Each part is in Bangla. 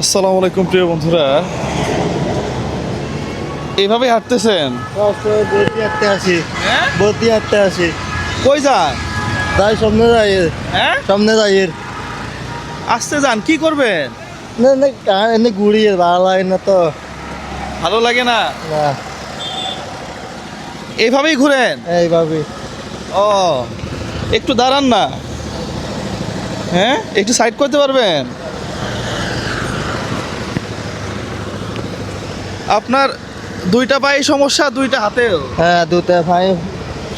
আসসালামু আলাইকুম প্রিয় বন্ধুরা। এইভাবে হাঁটতেছেন? হাঁটতে হ্যাঁ? বলতে হাঁটতে আসি কই যান? তাই সামনে যাই। হ্যাঁ? সামনে যাই। আসতে যান কি করবেন? না না এনে ভালো লাগে না তো। ভালো লাগে না? না। এইভাবেই ঘুরেন? এইভাবে ও একটু দাঁড়ান না। হ্যাঁ? একটু সাইড করতে পারবেন? আপনার দুইটা পায়ে সমস্যা দুইটা হাতেও? হ্যাঁ দুটা পায়ে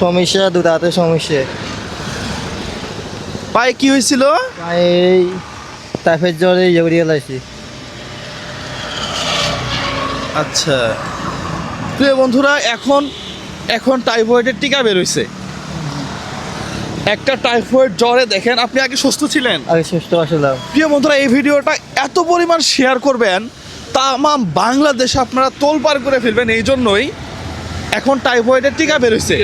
সমস্যা দুটা হাতে সমস্যা। পায়ে কি হয়েছিল? টাইফয়েড জ্বরে ইয়ে করিয়ে আচ্ছা। প্রিয় বন্ধুরা এখন এখন টাইফয়েডের টিকা বেরোইছে একটা টাইফয়েড জ্বরে দেখেন আপনি আগে সুস্থ ছিলেন। আগে সুস্থ আসলাম। প্রিয় বন্ধুরা এই ভিডিওটা এত পরিমাণ শেয়ার করবেন তামাম বাংলাদেশে আপনারা তোলপার করে ফেলবেন এই জন্যই এখন টাইফয়েডের টিকা বেরোইছে।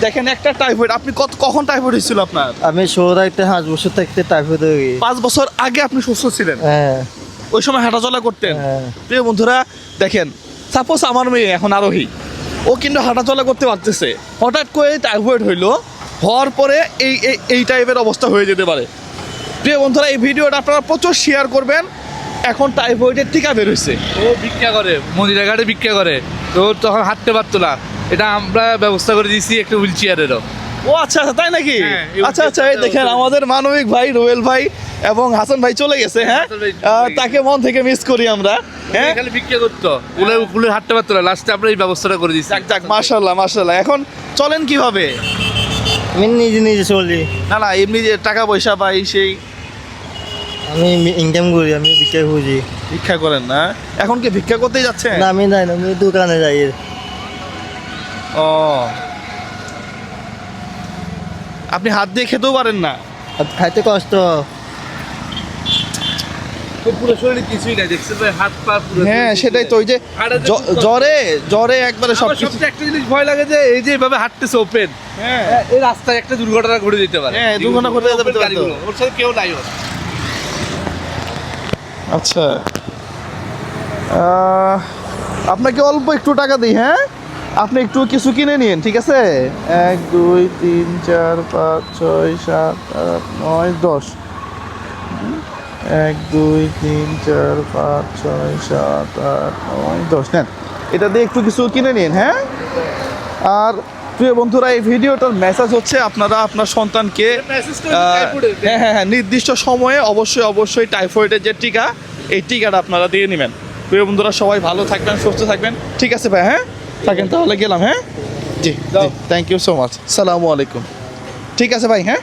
দেখেন একটা টাইফয়েড আপনি কত কখন টাইফয়েড হয়েছিল আপনার? আমি থাকতে পাঁচ বছর থাকতে টাইফয়েড হয়ে গেছি। পাঁচ বছর আগে আপনি সুস্থ ছিলেন। হ্যাঁ। ওই সময় হাঁটাচলা করতেন। হ্যাঁ। প্রিয় বন্ধুরা দেখেন সাপোজ আমার মেয়ে এখন আরোহী। ও কিন্তু হাঁটাচলা করতে পারতেছে। হঠাৎ করে টাইফয়েড হইল। হওয়ার পরে এই এই- টাইপের অবস্থা হয়ে যেতে পারে। প্রিয় বন্ধুরা এই ভিডিওটা আপনারা প্রচুর শেয়ার করবেন। এখন টাইফয়েডের টিকা বেরোইছে ও ভিক্ষা করে মন্দিরা ঘাটে ভিক্ষা করে। তো তখন হাঁটতে পারতো না। এটা আমরা ব্যবস্থা করে দিয়েছি একটা হুইল চেয়ারেরও ও আচ্ছা আচ্ছা তাই নাকি? হ্যাঁ, আচ্ছা আচ্ছা এই দেখেন আমাদের মানবিক ভাই রোয়েল ভাই এবং হাসান ভাই চলে গেছে হ্যাঁ? তাকে মন থেকে মিস করি আমরা হ্যাঁ? খালি ভিক্ষা করতো। হাঁটতে পারতো না। লাস্টে আমরা এই ব্যবস্থাটা করে দিয়েছি। যাক যাক এখন চলেন কীভাবে? আমি নিজে নিজে চলি। না না এমনি যে টাকা পয়সা পাই সেই আমি ইনকাম করি আমি ভিক্ষা খুঁজি। ভিক্ষা করেন না? এখন কি ভিক্ষা করতে যাচ্ছেন? না আমি যাই না আমি দোকানে যাই। ও। আপনি হাত দিয়ে খেতেও পারেন না? খাইতে কষ্ট। পুরো শরীরে কিছুই নাই দেখছেন ভাই হাত পা পুরো হ্যাঁ সেটাই তো ওই যে। জ্বরে জ্বরে একবারে সব কিছু একটা জিনিস ভয় লাগে যে এই যে এভাবে হাঁটতেছে ওপেন হ্যাঁ। এই রাস্তায় একটা দুর্ঘটনা ঘটে যেতে পারে। হ্যাঁ, দুর্ঘটনা ঘটে যেতে পারে ওর সাথে কেউ নাই ওর। আচ্ছা। আহ, আপনাকে অল্প একটু টাকা দিই হ্যাঁ? আপনি একটু কিছু কিনে নিন ঠিক আছে? এক দুই তিন চার পাঁচ ছয় সাত আট নয় দশ। এক দুই তিন চার পাঁচ ছয় সাত আট নয় দশ। নেন এটা দিয়ে একটু কিছু কিনে নিন হ্যাঁ? আর প্রিয় বন্ধুরা এই ভিডিওটার মেসেজ হচ্ছে আপনারা আপনার সন্তানকে। হ্যাঁ হ্যাঁ হ্যাঁ নির্দিষ্ট সময়ে অবশ্যই অবশ্যই টাইফয়েডের যে টিকা এই টিকাটা আপনারা দিয়ে নেবেন। প্রিয় বন্ধুরা সবাই ভালো থাকবেন সুস্থ থাকবেন। ঠিক আছে ভাই হ্যাঁ? থাকেন তাহলে গেলাম হ্যাঁ? জি থ্যাংক ইউ সো মাচ সালামু আলাইকুম। ঠিক আছে ভাই হ্যাঁ?